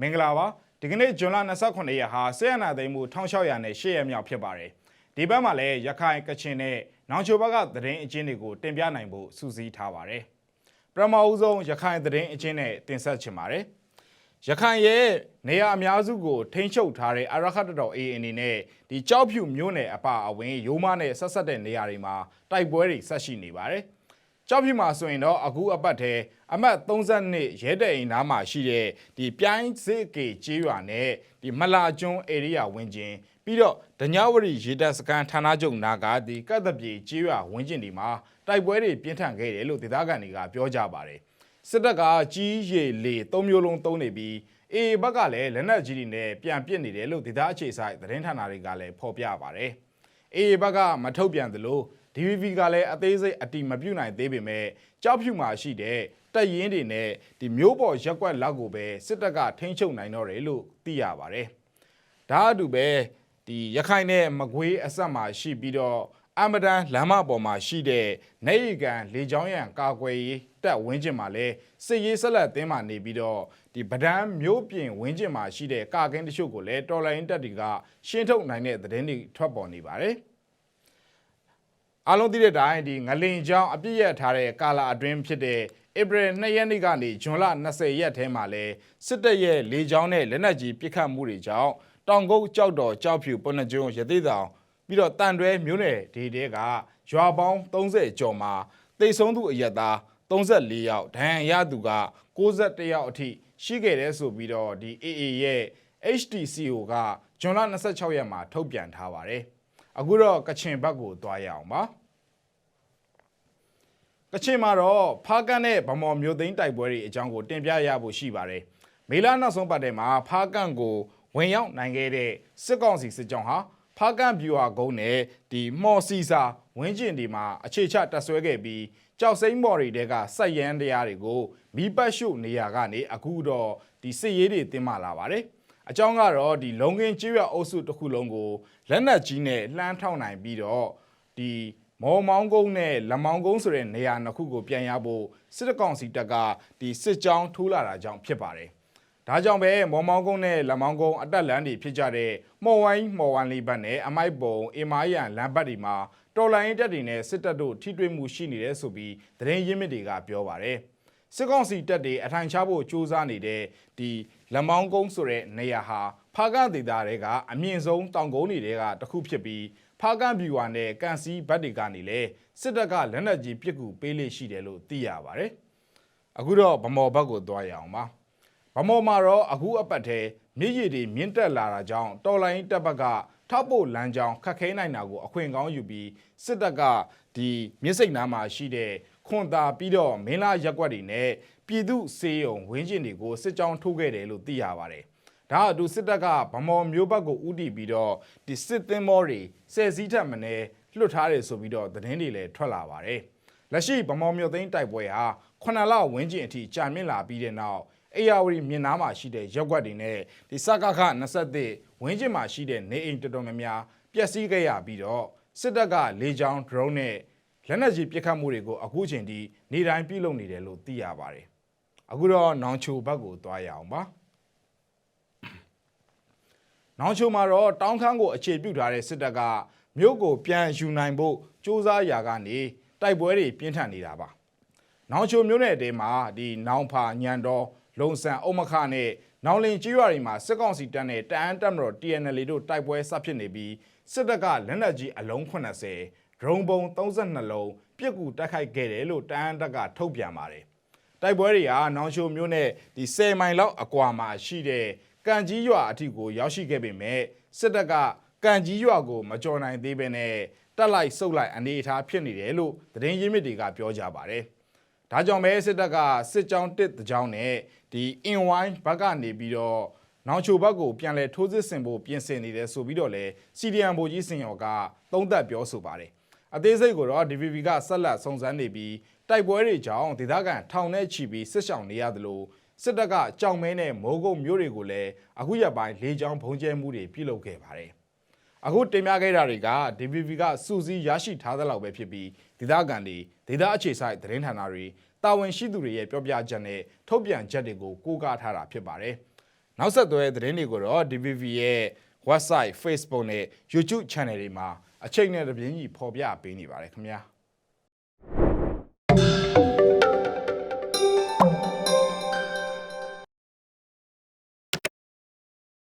မင်္ဂလာပါဒီကနေ့ဇွန်လ29ရက်ဟာဆေးရနာသိမ်းမှု1600နဲ့8ရက်မြောက်ဖြစ်ပါတယ်ဒီဘက်မှာလည်းရခိုင်ကချင်နဲ့နောင်ချိုဘက်ကသတင်းအကျဉ်းတွေကိုတင်ပြနိုင်ဖို့စူးစီးထားပါတယ်ပထမဦးဆုံးရခိုင်သတင်းအကျဉ်းနဲ့တင်ဆက်ချင်ပါတယ်ရခိုင်ရဲ့နေရာအများစုကိုထိန်းချုပ်ထားတဲ့အရခတ်တော် AA အနေနဲ့ဒီကြောက်ဖြူမျိုးနယ်အပအဝင်ရိုးမနဲ့ဆက်ဆက်တဲ့နေရာတွေမှာတိုက်ပွဲတွေဆက်ရှိနေပါတယ်။ ကြောက်ဖြူမှာဆိုရင်တော့အခုအပတ်ထဲအမှတ်32ရဲတဲ့အိမ်နားမှာရှိတဲ့ဒီပြိုင်းစစ်ကေကျေးရွာနဲ့ဒီမလာကျွန်း area ဝင်းကျင်ပြီးတော့ဒညဝရီရေတပ်စခန်းဌာနချုပ်နာကဒီကတ်တပြေကျေးရွာဝင်းကျင်ဒီမှာတိုက်ပွဲတွေပြင်းထန်ခဲ့တယ်လို့ဒေသခံတွေကပြောကြပါတယ်။စစ်တပ်ကကြီးရေလေ၃မျိုးလုံးသုံးနေပြီးအေဘက်ကလည်းလက်နက်ကြီးတွေနဲ့ပြန်ပစ်နေတယ်လို့ဒေသအခြေဆိုင်သတင်းဌာနတွေကလည်းဖော်ပြပါတယ်။အေဘက်ကမထုတ်ပြန်သလို DVB ကလည်းအသေးစိတ်အတိမပြုတ်နိုင်သေးပေမဲ့ကြောက်ဖြူမှာရှိတဲ့တပ်ရင်းတွေနဲ့ဒီမျိုးပေါ်ရက်ကွက်လောက်ကိုပဲစစ်တပ်ကထိန်းချုပ်နိုင်တော့တယ်လို့သိရပါတယ်။ဒါအတူပဲဒီရခိုင်နဲ့မကွေးအဆက်မှာရှိပြီးတော့အမဒန်လမ်းမပေါ်မှာရှိတဲ့နေရီကန်လေချောင်းရံကာကွယ်ရေးတပ်ဝင်းကျင်မှာလဲစစ်ရေးဆက်လက်အသင်းမှာနေပြီးတော့ဒီဗဒန်းမျိုးပြင်ဝင်းကျင်မှာရှိတဲ့ကာကင်းတချို့ကိုလည်းတော်လိုင်းတပ်တွေကရှင်းထုတ်နိုင်တဲ့သတင်းတွေထွက်ပေါ်နေပါတယ်။ အားလုံးသိတဲ့အတိုင်းဒီငလင်ချောင်းအပြည့်ရထားတဲ့ကာလာအတွင်းဖြစ်တဲ့ဧပြီ2ရက်နေ့ကနေဇွန်လ20ရက်ထဲမှာလဲစစ်တပ်ရဲ့လေကြောင်းနဲ့လက်နက်ကြီးပစ်ခတ်မှုတွေကြောင့်တောင်ကုတ်ကြောက်တော်ကြောက်ဖြူပုဏ္ဏကျွန်းရသေးတောင်ပြီးတော့တန်တွဲမျိုးနယ်ဒေတဲကရွာပေါင်း30ကျော်မှာတိတ်ဆုံးသူအရက်သား34ယောက်ဒဏ်ရာရသူက61ယောက်အထိရှိခဲ့တယ်ဆိုပြီးတော့ဒီ AA ရဲ့ HTCO ကဇွန်လ26ရက်မှာထုတ်ပြန်ထားပါတယ် အခုတော့ကချင်ဘက်ကိုသွားရအောင်ပါကချင်မှာတော့ဖားကန်နဲ့ဗမော်မျိုးသိန်းတိုက်ပွဲတွေအကြောင်းကိုတင်ပြရဖို့ရှိပါတယ်မေလနောက်ဆုံးပတ်ထဲမှာဖားကန်ကိုဝင်ရောက်နိုင်ခဲ့တဲ့စစ်ကောင်စီစစ်ကြောင်းဟာဖားကန်ဗျူဟာကုန်းနဲ့ဒီမော်စီစာဝင်းကျင်ဒီမှာအခြေချတက်ဆွဲခဲ့ပြီးကြောက်စိမ့်မော်တွေတဲကစိုက်ရန်တရားတွေကိုမိပတ်ရှုနေရာကနေအခုတော့ဒီစစ်ရေးတွေတင်မာလာပါတယ် အကြောင်းကတော့ဒီလုံကင်းကျွရအုပ်စုတစ်ခုလုံးကိုလက်နက်ကြီးနဲ့လှမ်းထောက်နိုင်ပြီးတော့ဒီမော်မောင်းကုန်းနဲ့လမောင်းကုန်းဆိုတဲ့နေရာနှစ်ခုကိုပြန်ရဖို့စစ်တကောင်စီတပ်ကဒီစစ်ကြောင်းထိုးလာတာကြောင့်ဖြစ်ပါတယ်။ဒါကြောင့်ပဲမော်မောင်းကုန်းနဲ့လမောင်းကုန်းအတက်လန်းတွေဖြစ်ကြတဲ့မော်ဝိုင်းမော်ဝမ်လီဘတ်နဲ့အမိုက်ပုံအင်မာယန်လမ်းဘတ်တွေမှာတော်လိုင်းတပ်တွေနဲ့စစ်တပ်တို့ထိတွေ့မှုရှိနေတယ်ဆိုပြီးသတင်းရင်းမြစ်တွေကပြောပါတယ်။စစ်ကောင်စီတပ်တွေအထိုင်ချဖို့စူးစမ်းနေတဲ့ဒီ လမောင်းကုန်းဆိုတဲ့နေရာဟာဖားကဒေသတွေကအမြင့်ဆုံးတောင်ကုန်းတွေကတခုဖြစ်ပြီးဖားကန်ဗျူဟာနဲ့ကန်စီဘတ်တွေကနေလည်းစစ်တပ်ကလက်နက်ကြီးပစ်ကူပေးလေရှိတယ်လို့သိရပါတယ်။အခုတော့ဗမော်ဘက်ကိုသွားရအောင်ပါ။ဗမော်မှာတော့အခုအပတ်ထဲမြစ်ရည်တွေမြင့်တက်လာတာကြောင့်တော်လိုင်းတပ်ဘက်ကထောက်ဖို့လမ်းကြောင်းခက်ခဲနိုင်တာကိုအခွင့်ကောင်းယူပြီးစစ်တပ်ကဒီမြစ်စိတ်နားမှာရှိတဲ့ ခွန်တာပြီးတော့မင်းလာရက်ွက်တွေနဲ့ပြည်သူစေယုံဝင်းကျင်တွေကိုစစ်ကြောင်းထိုးခဲ့တယ်လို့သိရပါတယ်။ဒါအတူစစ်တပ်ကဗမော်မျိုးဘက်ကိုဥတီပြီးတော့ဒီစစ်သင်းမောတွေဆယ်စည်းထက်မနေလွတ်ထားတယ်ဆိုပြီးတော့သတင်းတွေလည်းထွက်လာပါတယ်။လက်ရှိဗမော်မျိုးသိန်းတိုက်ပွဲဟာ9လဝန်းကျင်အထိကြာမြင့်လာပြီးတဲ့နောက်အေယာဝတီမြင်းနားမှာရှိတဲ့ရက်ွက်တွေနဲ့ဒီစကခ21ဝင်းကျင်မှာရှိတဲ့နေအိမ်တော်တော်များများပျက်စီးခဲ့ရပြီးတော့စစ်တပ်ကလေကြောင်း drone နဲ့ လက်နက်ကြီးပစ်ခတ်မှုတွေကိုအခုချိန်ထိနေတိုင်းပြုလုပ်နေတယ်လို့သိရပါတယ်။အခုတော့နောင်ချိုဘက်ကိုသွားရအောင်ပါ။နောင်ချိုမှာတော့တောင်းခန်းကိုအခြေပြုထားတဲ့စစ်တပ်ကမြို့ကိုပြန်ယူနိုင်ဖို့စ조사ရာကနေတိုက်ပွဲတွေပြင်းထန်နေတာပါ။နောင်ချိုမြို့နယ်တဲမှာဒီနောင်ဖာညံတော်လုံဆန်အုံမခနဲ့နောင်လင်ကျွော်ရီမှာစစ်ကောင်စီတပ်နဲ့တအန်းတပ်မတော် TNL တို့တိုက်ပွဲဆပ်ဖြစ်နေပြီးစစ်တပ်ကလက်နက်ကြီးအလုံး80 ဒရုန်းပုံ32လုံးပြစ်ကူတိုက်ခိုက်ခဲ့တယ်လို့တအန်းတပ်ကထုတ်ပြန်ပါတယ်။တိုက်ပွဲတွေဟာနောင်ချိုမြို့နဲ့ဒီ10မိုင်လောက်အကွာမှာရှိတဲ့ကံကြီးရွာအထိကိုရောက်ရှိခဲ့ပေမဲ့စစ်တပ်ကကံကြီးရွာကိုမကြော်နိုင်သေးဘဲနဲ့တက်လိုက်ဆုတ်လိုက်အနေအထားဖြစ်နေတယ်လို့သတင်းရင်းမြစ်တွေကပြောကြပါတယ်။ဒါကြောင့်ပဲစစ်တပ်ကစစ်ကြောင်းတစ်တကြောင်းနဲ့ဒီအင်ဝိုင်းဘက်ကနေပြီးတော့နောင်ချိုဘက်ကိုပြန်လဲထိုးစစ်ဆင်ဖို့ပြင်ဆင်နေတယ်ဆိုပြီးတော့လဲစီဒီအမ်ဘိုကြီးစင်ရော်ကသုံးသပ်ပြောဆိုပါတယ် အသေးစိတ်ကိုတော့ DVB ကဆက်လက်စုံစမ်းနေပြီးတိုက်ပွဲတွေကြောင့်ဒေသခံထောင်နဲ့ချီပြီးစစ်ဆောင်နေရတယ်လို့စစ်တပ်ကကြောင်မဲနဲ့မိုးကုတ်မျိုးတွေကိုလည်းအခုရက်ပိုင်းလေကြောင်းဘုံကျဲမှုတွေပြုလုပ်ခဲ့ပါတယ်အခုတင်ပြခဲ့တာတွေက DVB ကစူးစီးရရှိထားသလောက်ပဲဖြစ်ပြီးဒေသခံတွေဒေသအခြေဆိုင်သတင်းဌာနတွေတာဝန်ရှိသူတွေရဲ့ပြောပြချက်နဲ့ထုတ်ပြန်ချက်တွေကိုကိုးကားထားတာဖြစ်ပါတယ်။နောက်ဆက်တွဲသတင်းတွေကိုတော့ DVB ရဲ့ website Facebook နဲ့ YouTube channel တွေမှာ အချိန်နဲ့တပြင်းကြီးဖော်ပြပေးနေပါတယ်ခင်ဗျာ